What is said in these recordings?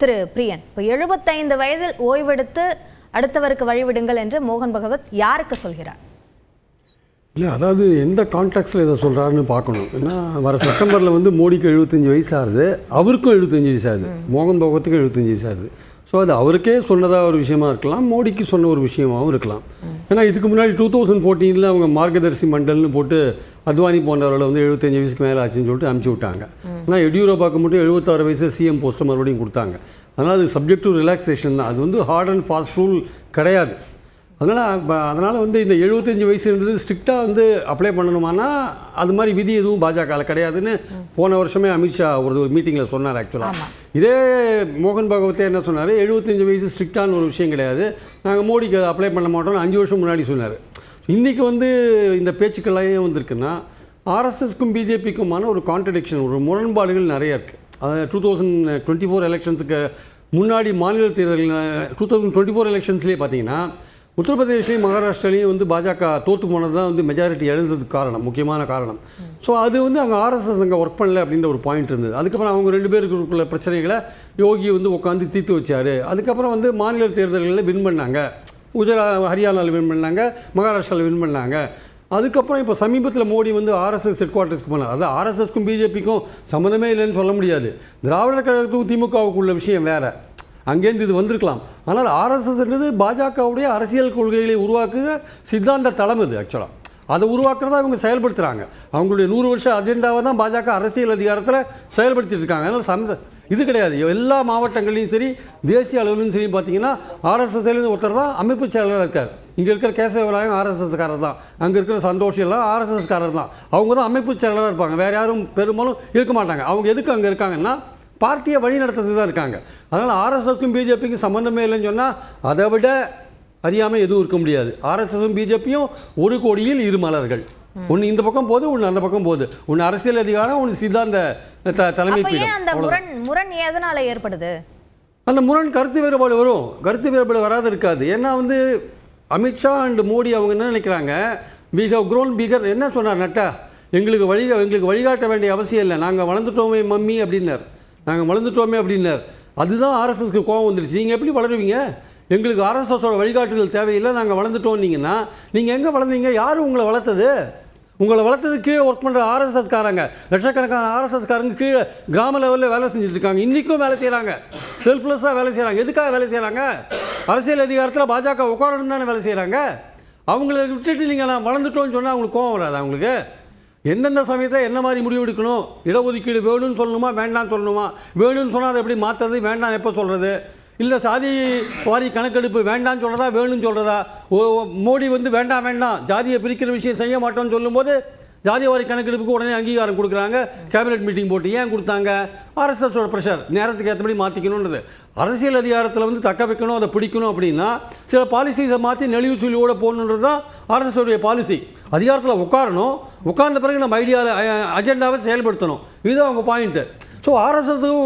திரு பிரியன். இப்போ எழுபத்தைந்து வயதில் ஓய்வெடுத்து அடுத்தவருக்கு வழிவிடுங்கள் என்று மோகன் பகவத் யாருக்கு சொல்கிறார்? இல்லை அதாவது எந்த கான்டாக்ட்ஸில் இதை சொல்கிறாருன்னு பார்க்கணும். ஏன்னா வர செப்டம்பரில் வந்து மோடிக்கு எழுபத்தஞ்சு வயசு ஆகுது அவருக்கும் எழுபத்தஞ்சு வயசு ஆகுது மோகன் பகவத்துக்கும் எழுபத்தஞ்சு வயசு ஆகுது. ஸோ அது அவருக்கே சொன்னதாக ஒரு விஷயமா இருக்கலாம் மோடிக்கு சொன்ன ஒரு விஷயமாகவும் இருக்கலாம். ஏன்னா இதுக்கு முன்னாடி டூ தௌசண்ட் ஃபோர்டீனில் அவங்க மார்கதர்சி மண்டல்னு போட்டு அத்வானி போன்றவர்களை வந்து எழுபத்தஞ்சு வயசுக்கு மேலே ஆச்சுன்னு சொல்லிட்டு அனுப்பிச்சி விட்டாங்க. ஆனால் எடியூரப்பாவுக்கு மட்டும் எழுபத்தாறு வயசு சிஎம் போஸ்ட்டை மறுபடியும் கொடுத்தாங்க. ஆனால் அது சப்ஜெக்ட் டு ரிலாக்ஸேஷன் தான். அது வந்து ஹார்ட் அண்ட் ஃபாஸ்ட் ரூல் கிடையாது. அதனால் அதனால் வந்து இந்த எழுபத்தஞ்சு வயசுன்றது ஸ்ட்ரிக்டாக வந்து அப்ளை பண்ணணுமானா அது மாதிரி விதி எதுவும் பாஜகவில் கிடையாதுன்னு போன வருஷமே அமித்ஷா ஒரு மீட்டிங்கில் சொன்னார் ஆக்சுவலாக இதே மோகன் பகவத்தே என்ன சொன்னார்? எழுபத்தஞ்சு வயசு ஸ்ட்ரிக்டான ஒரு விஷயம் கிடையாது. நாங்கள் மோடிக்கு அப்ளை பண்ண மாட்டோம்னு அஞ்சு வருஷம் முன்னாடி சொன்னார். இன்றைக்கி வந்து இந்த பேச்சுக்கெல்லாம் ஏன் வந்திருக்குன்னா ஆர்எஸ்எஸ்க்கும் பிஜேபிக்குமான ஒரு கான்ட்ரடிக்ஷன் ஒரு முரண்பாடுகள் நிறைய இருக்குது அதாவது டூ தௌசண்ட் டுவெண்ட்டி ஃபோர் எலெக்ஷன்ஸுக்கு முன்னாடி மாநில தேர்தல் டூ தௌசண்ட் டுவெண்ட்டி ஃபோர் எலெக்ஷன்ஸ்லேயே பார்த்தீங்கன்னா உத்தரப்பிரதேஷ்லையும் மகாராஷ்டிராலையும் வந்து பாஜக தோற்று போனது தான் வந்து மெஜாரிட்டி எழுந்தது காரணம் முக்கியமான காரணம். ஸோ அது வந்து அங்கே ஆர்எஸ்எஸ் அங்கே ஒர்க் பண்ணல அப்படின்ற ஒரு பாயிண்ட் இருந்தது. அதுக்கப்புறம் அவங்க ரெண்டு பேருக்குள்ள பிரச்சனைகளை யோகி வந்து உட்காந்து தீர்த்து வச்சார். அதுக்கப்புறம் வந்து மாநில தேர்தல்களில் வின் பண்ணாங்க. குஜராத் ஹரியானாவில் வின் பண்ணாங்க. மகாராஷ்டிராவில் வின் பண்ணாங்க. அதுக்கப்புறம் இப்போ சமீபத்தில் மோடி வந்து ஆர்எஸ்எஸ் ஹெட் குவார்ட்டர்ஸ்க்கு போனார். அது ஆர்எஸ்எஸ்க்கும் பிஜேபிக்கும் சம்மந்தமே இல்லைன்னு சொல்ல முடியாது. திராவிடர் கழகத்துக்கும் திமுகவுக்கு உள்ள விஷயம் வேறு. அங்கேருந்து இது வந்திருக்கலாம். ஆனால் ஆர்எஸ்எஸ்ன்றது பாஜகவுடைய அரசியல் கொள்கைகளை உருவாக்குகிற சித்தாந்த தளம் இது ஆக்சுவலாக அதை உருவாக்குறதா இவங்க செயல்படுத்துகிறாங்க அவங்களுடைய நூறு வருஷ அஜெண்டாவை தான் பாஜக அரசியல் அதிகாரத்தில் செயல்படுத்திட்டு இருக்காங்க. அதனால் சந்த இது கிடையாது. எல்லா மாவட்டங்கள்லையும் சரி தேசிய அளவிலும் சரி பார்த்தீங்கன்னா ஆர்எஸ்எஸ்லேருந்து ஒருத்தர் தான் அமைப்பு செயலாளர் இருக்கார். இங்கே இருக்கிற கேசவ விநாயகம் ஆர்எஸ்எஸ்காரர் தான். அங்கே இருக்கிற சந்தோஷம் எல்லாம் ஆர்எஸ்எஸ்காரர் தான். அவங்க தான் அமைப்பு செயலாளராக இருப்பாங்க. வேறு யாரும் பெரும்பாலும் இருக்க மாட்டாங்க. அவங்க எதுக்கு அங்கே இருக்காங்கன்னா பார்ட்டியை வழி நடத்துறதுக்கு தான் இருக்காங்க. அதனால் ஆர்எஸ்எஸ்க்கும் பிஜேபிக்கும் சம்மந்தமே இல்லைன்னு சொன்னால் அதை விட அறியாமல் எதுவும் இருக்க முடியாது. ஆர்எஸ்எஸும் பிஜேபியும் ஒரு கோடியில் இரு மலர்கள். ஒன்று இந்த பக்கம் போகுது ஒன்று அந்த பக்கம் போகுது. ஒன்று அரசியல் அதிகாரம் ஒன்று சித்தாந்த தலைமை முரண் எதனால ஏற்படுது? அந்த முரண் கருத்து வேறுபாடு வரும். கருத்து வேறுபாடு வராது இருக்காது. ஏன்னா வந்து அமித்ஷா அண்ட் மோடி அவங்க என்ன நினைக்கிறாங்க? We have grown bigger. என்ன சொன்னார் நட்டா? எங்களுக்கு வழி எங்களுக்கு வழிகாட்ட வேண்டிய அவசியம் இல்லை. நாங்கள் வளர்ந்துட்டோமே மம்மி அப்படின்னார். நாங்கள் வளர்ந்துட்டோமே அப்படின்னார். அதுதான் ஆர்எஸ்எஸ்க்கு கோவம் வந்துடுச்சு நீங்கள் எப்படி வளருவீங்க? எங்களுக்கு ஆர்எஸ்எஸோட வழிகாட்டுதல் தேவையில்லை. நாங்கள் வளர்ந்துட்டோன்னீங்கன்னா நீங்கள் எங்கே வளர்ந்தீங்க? யார் உங்களை வளர்த்தது? உங்களை வளர்த்தது கீழே ஒர்க் பண்ணுற ஆர்எஸ்எஸ்காரங்க லட்சக்கணக்கான ஆர்எஸ்எஸ்காரங்க கீழே கிராம லெவலில் வேலை செஞ்சுட்டு இருக்காங்க இன்றைக்கும் வேலை செய்கிறாங்க செல்ஃப்லெஸ்ஸாக வேலை செய்கிறாங்க எதுக்காக வேலை செய்கிறாங்க அரசியல் அதிகாரத்தில் பாஜக உட்காரணும் தானே வேலை செய்கிறாங்க அவங்கள விட்டுட்டு நீங்கள் நான் வளர்ந்துட்டோன்னு சொன்னால் அவங்களுக்கு கோவம் வராது அவங்களுக்கு எந்தெந்த சமயத்தில் என்ன மாதிரி முடிவு எடுக்கணும்? இடஒதுக்கீடு வேணும்னு சொல்லணுமா வேண்டாம்னு சொல்லணுமா? வேணும்னு சொன்னால் அதை எப்படி மாற்றுறது வேண்டாம் எப்போ சொல்கிறது இல்லை சாதி வாரி கணக்கெடுப்பு வேண்டாம்னு சொல்கிறதா வேணும்னு சொல்கிறதா ஓ, மோடி வந்து வேண்டாம் வேண்டாம் ஜாதியை பிரிக்கிற விஷயம் செய்ய மாட்டோம்னு சொல்லும்போது ஜாதி வாரி கணக்கெடுப்புக்கு உடனே அங்கீகாரம் கொடுக்குறாங்க. கேபினெட் மீட்டிங் போட்டு ஏன் கொடுத்தாங்க? அரசோட ப்ரெஷர் நேரத்துக்கு ஏற்றபடி மாற்றிக்கணுன்றது அரசியல் அதிகாரத்தில் வந்து தக்க வைக்கணும் அதை பிடிக்கணும் அப்படின்னா சில பாலிசிஸை மாற்றி நெளிவு சொல்லியோடு போகணுன்றது தான் அரசுடைய பாலிசி அதிகாரத்தில் உட்காரணும். உட்கார்ந்த பிறகு நம்ம ஐடியாவில் அஜெண்டாவை செயல்படுத்தணும். இதுதான் அவங்க பாயிண்ட்டு ஸோ ஆர்எஸ்எஸும்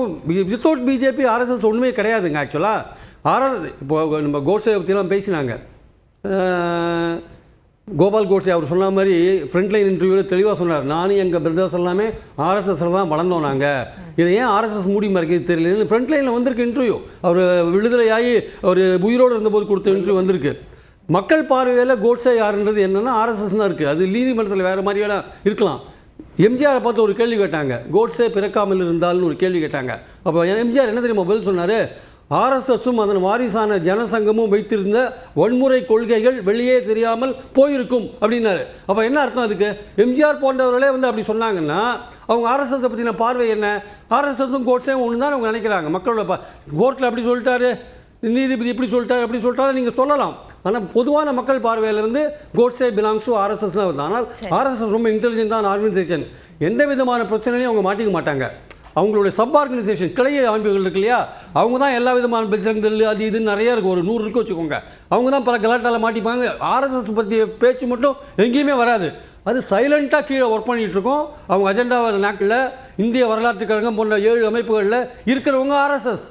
வித்தவுட் பிஜேபி ஆர்எஸ்எஸ் ஒன்றுமே கிடையாதுங்க ஆக்சுவலாக ஆர்எஸ் இப்போ நம்ம கோட்ஸை பற்றிலாம் பேசினாங்க. கோபால் கோட்ஸே அவர் சொன்ன மாதிரி ஃப்ரண்ட்லைன் இன்டர்வியூவில் தெளிவாக சொன்னார். நானும் எங்கள் பிரதர்ஸ் எல்லாமே ஆர்எஸ்எஸ்ல தான் வளர்ந்தோம் நாங்கள் இதை ஏன் ஆர்எஸ்எஸ் மூடி மறைக்கிறது தெரியல. ஃப்ரண்ட்லைனில் வந்திருக்கு இன்டர்வியூ அவர் விடுதலையாகி அவர் உயிரோடு இருந்தபோது கொடுத்த இன்டர்வியூ வந்திருக்கு. மக்கள் பார்வையில் கோட்ஸே யாருன்றது என்னென்னா ஆர்எஸ்எஸ் தான் இருக்குது அது நீதிமன்றத்தில் வேறு மாதிரி வேணால் இருக்கலாம். எம்ஜிஆரை பார்த்து ஒரு கேள்வி கேட்டாங்க. கோட்ஸே பிறக்காமல் இருந்தால்னு ஒரு கேள்வி கேட்டாங்க. அப்போ எம்ஜிஆர் என்ன தெரியுமா பதில் சொன்னார்? ஆர்எஸ்எஸும் அதன் வாரிசான ஜனசங்கமும் வைத்திருந்த வன்முறை கொள்கைகள் வெளியே தெரியாமல் போயிருக்கும் அப்படின்னாரு. அப்போ என்ன அர்த்தம் அதுக்கு? எம்ஜிஆர் போன்றவர்களே வந்து அப்படி சொன்னாங்கன்னா அவங்க ஆர்எஸ்எஸ் பற்றின பார்வை என்ன? ஆர்எஸ்எஸும் கோட்ஸையும் ஒன்று தான் அவங்க நினைக்கிறாங்க. மக்களோட பா கோர்ட்டில் அப்படி சொல்லிட்டாரு நீதிபதி இப்படி சொல்லிட்டாரு அப்படி சொல்லிட்டாரு நீங்கள் சொல்லலாம். ஆனால் பொதுவான மக்கள் பார்வையிலிருந்து கோட்ஸே பிலாங்ஸ் டு ஆர்எஸ்எஸ் தான் வருது. ஆனால் ஆர்எஸ்எஸ் ரொம்ப இன்டெலிஜென்ட்டான ஆர்கனைசேஷன் எந்த விதமான பிரச்சனையும் அவங்க மாட்டிக்க மாட்டாங்க. அவங்களுடைய சப் ஆர்கனைசேஷன் கிளைய அமைப்புகள் இருக்கு இல்லையா? அவங்க தான் எல்லா விதமான பெல்சங்கல் அது இதுன்னு நிறைய இருக்கும். ஒரு நூறு இருக்கு வச்சுக்கோங்க. அவங்க தான் பல கலாட்டாவில் மாட்டிப்பாங்க. ஆர்எஸ்எஸ் பற்றிய பேச்சு மட்டும் எங்கேயுமே வராது. அது சைலண்ட்டாக கீழே ஒர்க் பண்ணிகிட்ருக்கோம் இருக்கோம் அவங்க அஜெண்டாவை நாட்டில் இந்திய வரலாற்று கழகம் போன்ற ஏழு அமைப்புகளில் இருக்கிறவங்க ஆர்எஸ்எஸ்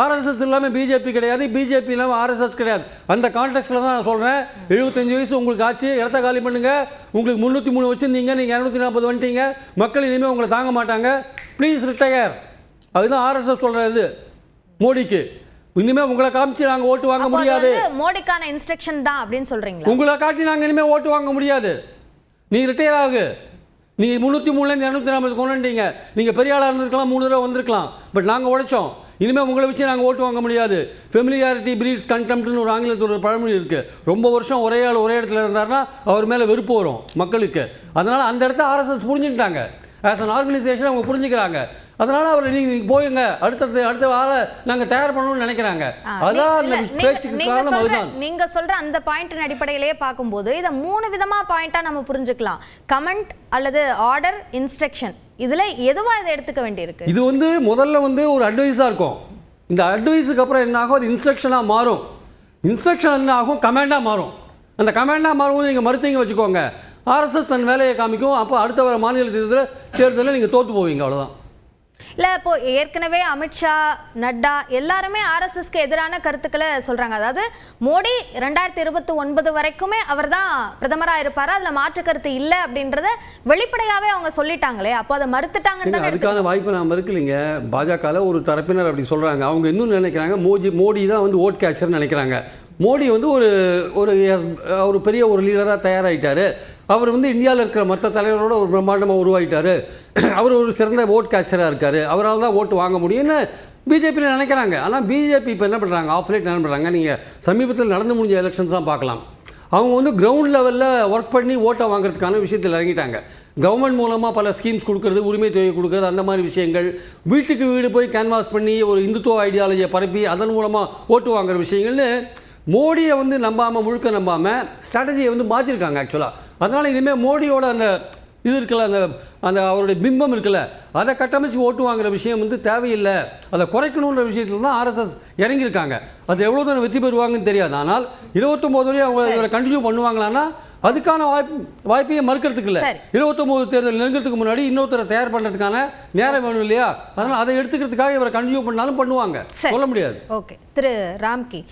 ஆர்எஸ்எஸ் இல்லாமல் பிஜேபி கிடையாது. பிஜேபி இல்லாமல் ஆர்எஸ்எஸ் கிடையாது. அந்த கான்டெக்ட்ல தான் நான் சொல்கிறேன் எழுபத்தஞ்சு வயசு உங்களுக்கு ஆச்சு. இடத்த காலி பண்ணுங்க. உங்களுக்கு முந்நூற்றி மூணு வச்சுருந்தீங்க. நீங்கள் இரநூத்தி நாற்பது வந்துட்டீங்க. மக்கள் இனிமேல் உங்களை தாங்க மாட்டாங்க. ப்ளீஸ் ரிட்டையர் அதுதான் ஆர்எஸ்எஸ் சொல்கிறது மோடிக்கு. இனிமே உங்களை காமிச்சு நாங்கள் ஓட்டு வாங்க முடியாது. மோடிக்கான இன்ஸ்ட்ரக்ஷன் தான் அப்படின்னு சொல்றீங்களா? உங்களை காட்டி நாங்கள் இனிமேல் ஓட்டு வாங்க முடியாது. நீ ரிட்டையர் ஆகு. நீங்கள் முந்நூற்றி மூணுலேருந்து இரநூத்தி நாற்பது கொண்டு வந்துட்டீங்க நீங்கள் பெரிய ஆளாக இருந்திருக்கலாம் மூணு தடவை வந்திருக்கலாம். பட் நாங்கள் உழைச்சோம். இனிமேல் உங்களை வச்சு நாங்கள் ஓட்டு வாங்க முடியாது. ஃபெமிலியாரிட்டி பிரீட்ஸ் கண்டெம்ட்னு ஒரு ஆங்கிலத்தில் ஒரு பழமொழி இருக்குது ரொம்ப வருஷம் ஒரே ஆள் ஒரே இடத்துல இருந்தாருன்னா அவர் மேலே வெறுப்பு வரும் மக்களுக்கு. அதனால் அந்த இடத்த ஆர்எஸ்எஸ் புரிஞ்சுட்டாங்க ஆஸ் அன் ஆர்கனைசேஷன் அவங்க புரிஞ்சுக்கிறாங்க. அதனால் அவர் நீங்கள் போயுங்க அடுத்தது அடுத்த ஆளை நாங்கள் தயார் பண்ணணும்னு நினைக்கிறாங்க. அதான் அந்த பேச்சுக்கு காரணம் அதுதான். நீங்க சொல்ற அந்த பாயிண்டின் அடிப்படையிலேயே பார்க்கும்போது இதை மூணு விதமா பாயிண்டா நம்ம புரிஞ்சுக்கலாம். கமெண்ட் அல்லது ஆர்டர் இன்ஸ்ட்ரக்ஷன் இதுல எதுவா இதை எடுத்துக்க வேண்டியிருக்கு? இது வந்து முதல்ல வந்து ஒரு அட்வைஸாக இருக்கும். இந்த அட்வைஸுக்கு அப்புறம் என்ன ஆகும்? அது இன்ஸ்ட்ரக்ஷனாக மாறும். இன்ஸ்ட்ரக்ஷன் என்ன ஆகும்? கமாண்டாக மாறும். அந்த கமாண்டாக மாறும்போது நீங்கள் மறுத்தீங்க வச்சுக்கோங்க. ஆர்எஸ்எஸ் தன் வேலையை காமிக்கும். அப்போ அடுத்த வர மாநில தேர்தலில் தேர்தலில் நீங்கள் தோற்று போவீங்க அவ்வளோதான் இல்ல இப்போ ஏற்கனவே அமித்ஷா நட்டா எல்லாருமே ஆர்எஸ்எஸ்க்கு எதிரான கருத்துக்களை சொல்றாங்க. அதாவது மோடி ரெண்டாயிரத்தி இருபத்தி ஒன்பது வரைக்குமே அவர்தான் பிரதமரா இருப்பாரு. அதுல மாற்று கருத்து இல்ல அப்படின்றத வெளிப்படையாவே அவங்க சொல்லிட்டாங்களே. அப்போ அதை மறுத்துட்டாங்கன்னு தானே அதுக்கான வாய்ப்பு நாம் இருக்குல்லைங்க பாஜகவில் ஒரு தரப்பினர் அப்படி சொல்கிறாங்க அவங்க இன்னும் நினைக்கிறாங்க மோடி மோடி தான் வந்து ஓட் கேட்சர்னு நினைக்கிறாங்க. மோடி வந்து ஒரு ஒரு எஸ்- ஒரு பெரிய ஒரு லீடராக தயாராகிட்டாரு அவர் வந்து இந்தியாவில் இருக்கிற மற்ற தலைவரோட ஒரு பிரம்மாண்டமாக உருவாகிட்டார் அவர் ஒரு சிறந்த ஓட் கேச்சராக இருக்கார். அவரால் தான் ஓட்டு வாங்க முடியும்னு பிஜேபியில் நினைக்கிறாங்க. ஆனால் பிஜேபி இப்போ என்ன பண்ணுறாங்க ஆஃப் லைட் என்ன பண்ணுறாங்க நீங்கள் சமீபத்தில் நடந்து முடிஞ்ச எலெக்ஷன்ஸ்லாம் பார்க்கலாம். அவங்க வந்து கிரவுண்ட் லெவலில் ஒர்க் பண்ணி ஓட்டை வாங்குறதுக்கான விஷயத்தில் இறங்கிட்டாங்க. கவர்மெண்ட் மூலமாக பல ஸ்கீம்ஸ் கொடுக்கறது உரிமை தொகை கொடுக்கறது அந்த மாதிரி விஷயங்கள். வீட்டுக்கு வீடு போய் கேன்வாஸ் பண்ணி ஒரு இந்துத்துவ ஐடியாலஜியை பரப்பி அதன் மூலமாக ஓட்டு வாங்குற விஷயங்கள்னு மோடியை வந்து நம்பாமல் முழுக்க நம்பாமல் ஸ்ட்ராட்டஜியை வந்து மாற்றிருக்காங்க ஆக்சுவலாக அதனால் இனிமேல் மோடியோட அந்த இது இருக்குல்ல அந்த அந்த அவருடைய பிம்பம் இருக்குல்ல அதை கட்டமைச்சு ஓட்டு வாங்குற விஷயம் வந்து தேவையில்லை. அதை குறைக்கணுன்ற விஷயத்தில் தான் ஆர்எஸ்எஸ் இறங்கியிருக்காங்க. அது எவ்வளோ தூரம் வெற்றி பெறுவாங்கன்னு தெரியாது. ஆனால் இருபத்தொம்போது வரையும் அவங்க இவரை கண்டினியூ பண்ணுவாங்களான்னா அதுக்கான வாய்ப்பு வாய்ப்பையே மறுக்கிறதுக்கு இல்லை. இருபத்தொம்போது தேர்தல் நெருங்கிறதுக்கு முன்னாடி இன்னொருத்தரை தயார் பண்ணுறதுக்கான நேரம் வேணும் இல்லையா? அதனால் அதை எடுத்துக்கிறதுக்காக இவரை கண்டினியூ பண்ணாலும் பண்ணுவாங்க. சொல்ல முடியாது. ஓகே. திரு ராம்கி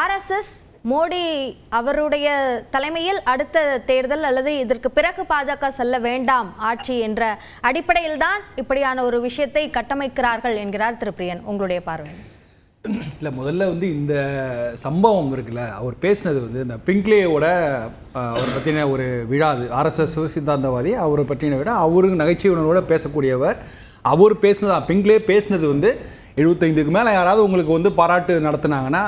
ஆர்எஸ்எஸ் மோடி அவருடைய தலைமையில் அடுத்த தேர்தல் அல்லது இதற்கு பிறகு பாஜக செல்ல வேண்டாம் ஆட்சி என்ற அடிப்படையில் தான் இப்படியான ஒரு விஷயத்தை கட்டமைக்கிறார்கள் என்கிறார் திரு பிரியன். உங்களுடைய பார்வை? இல்லை முதல்ல வந்து இந்த சம்பவம் இருக்குல்ல அவர் பேசினது வந்து இந்த பிங்க்லேயோட அவரை பற்றின ஒரு விழா அது. ஆர்எஸ்எஸ் சித்தாந்தவாதி அவரை பற்றின விட அவருக்கு நகைச்சுவை பேசக்கூடியவர். அவர் பேசினது பிங்க்லே பேசினது வந்து எழுபத்தைந்துக்கு மேலே யாராவது உங்களுக்கு வந்து பாராட்டு நடத்துனாங்கன்னா